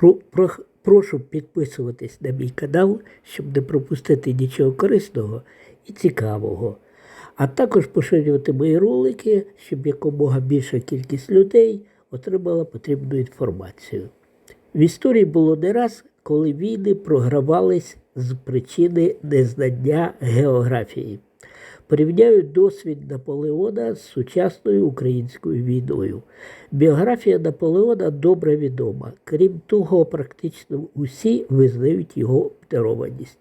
Про, про, прошу підписуватись на мій канал, щоб не пропустити нічого корисного і цікавого. А також поширювати мої ролики, щоб якомога більша кількість людей отримала потрібну інформацію. В історії було не раз, коли війни програвались з причини незнання географії. Порівняють досвід Наполеона з сучасною українською війною. Біографія Наполеона добре відома. Крім того, практично усі визнають його обдарованість.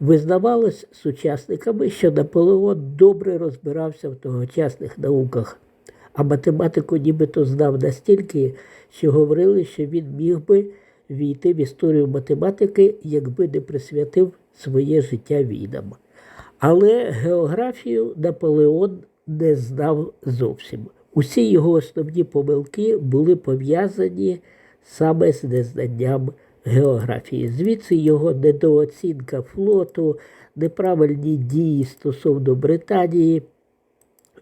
Визнавалось сучасниками, що Наполеон добре розбирався в тогочасних науках, а математику нібито знав настільки, що говорили, що він міг би війти в історію математики, якби не присвятив своє життя війнам. Але географію Наполеон не знав зовсім. Усі його основні помилки були пов'язані саме з незнанням географії. Звідси його недооцінка флоту, неправильні дії стосовно Британії,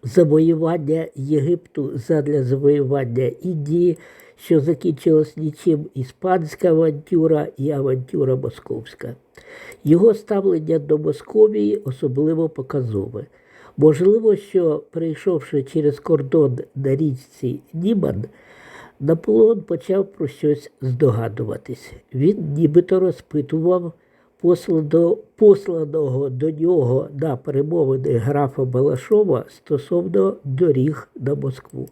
завоювання Єгипту задля завоювання Індії, що закінчилась нічим іспанська авантюра і авантюра московська. Його ставлення до Московії особливо показове. Можливо, що прийшовши через кордон на річці Німан, Наполеон почав про щось здогадуватись. Він нібито розпитував посланого до нього на перемовини графа Балашова стосовно доріг на Москву.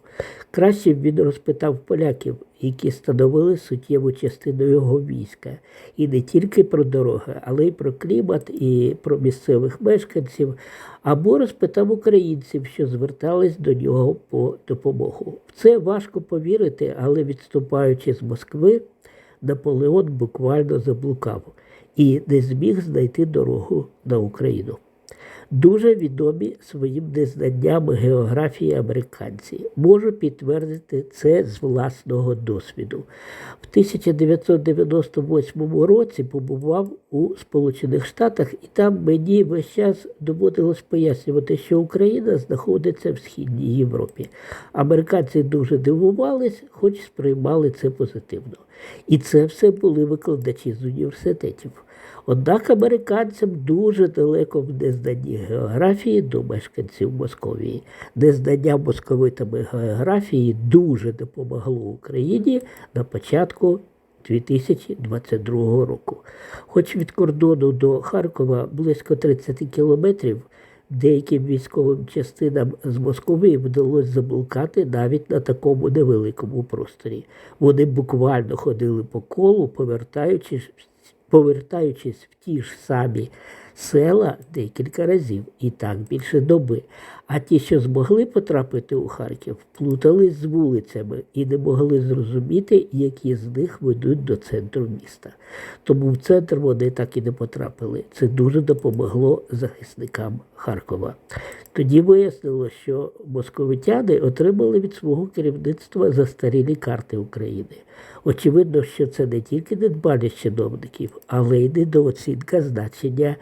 Краще він розпитав поляків, які становили суттєву частину його війська, і не тільки про дороги, але й про клімат і про місцевих мешканців, або розпитав українців, що звертались до нього по допомогу. В це важко повірити, але відступаючи з Москви, Наполеон буквально заблукав і не зміг знайти дорогу на Україну. Дуже відомі своїм незнанням географії американці. Можу підтвердити це з власного досвіду. В 1998 році побував у Сполучених Штатах, і там мені весь час доводилось пояснювати, що Україна знаходиться в Східній Європі. Американці дуже дивувались, хоч сприймали це позитивно. І це все були викладачі з університетів. Однак американцям дуже далеко в незнанні географії до мешканців Московії. Незнання московитами географії дуже допомогло Україні на початку 2022 року. Хоч від кордону до Харкова близько 30 кілометрів, деяким військовим частинам з Москви вдалося заблукати навіть на такому невеликому просторі. Вони буквально ходили по колу, повертаючись повертаючись в ті ж самі села декілька разів і так більше доби. А ті, що змогли потрапити у Харків, плутались з вулицями і не могли зрозуміти, які з них ведуть до центру міста. Тому в центр вони так і не потрапили. Це дуже допомогло захисникам Харкова. Тоді вияснилось, що московитяни отримали від свого керівництва застарілі карти України. Очевидно, що це не тільки недбалість чиновників, але й недооцінка значення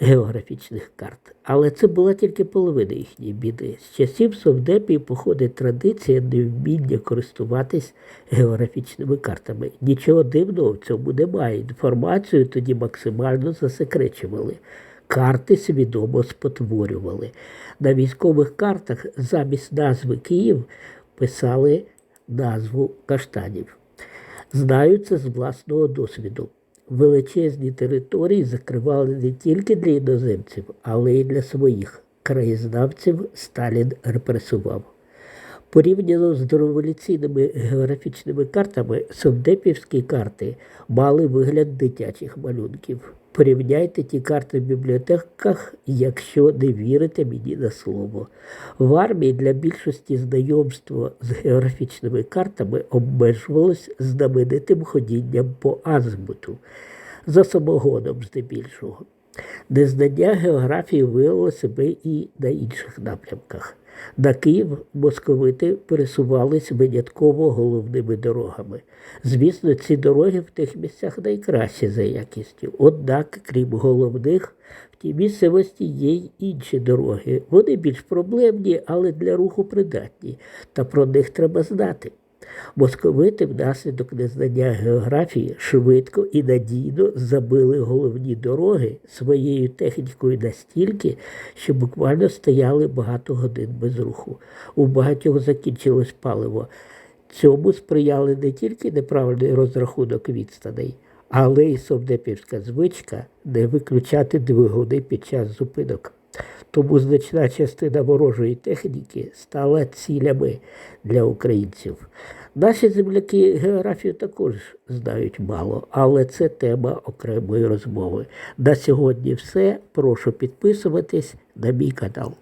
географічних карт. Але це була тільки половина їхньої біди. З часів совдепів походить традиція невміння користуватись географічними картами. Нічого дивного в цьому немає. Інформацію тоді максимально засекречували. Карти свідомо спотворювали. На військових картах замість назви Київ писали назву каштанів. Знаю це з власного досвіду. Величезні території закривали не тільки для іноземців, але й для своїх. Краєзнавців Сталін репресував. Порівняно з дореволюційними географічними картами, совдепівські карти мали вигляд дитячих малюнків. Порівняйте ті карти в бібліотеках, якщо не вірите мені на слово. В армії для більшості знайомство з географічними картами обмежувалось знаменитим ходінням по азбуту, за самогоном здебільшого. Незнання географії виявило себе і на інших напрямках. На Київ московити пересувались винятково головними дорогами. Звісно, ці дороги в тих місцях найкращі за якістю. Однак, крім головних, в тій місцевості є й інші дороги. Вони більш проблемні, але для руху придатні, та про них треба знати. Московити внаслідок незнання географії швидко і надійно забили головні дороги своєю технікою настільки, що буквально стояли багато годин без руху. У багатьох закінчилось паливо. Цьому сприяли не тільки неправильний розрахунок відстаней, але й совдепівська звичка не виключати двигуни під час зупинок. Тому значна частина ворожої техніки стала цілями для українців. Наші земляки географію також знають мало, але це тема окремої розмови. На сьогодні все. Прошу підписуватись на мій канал.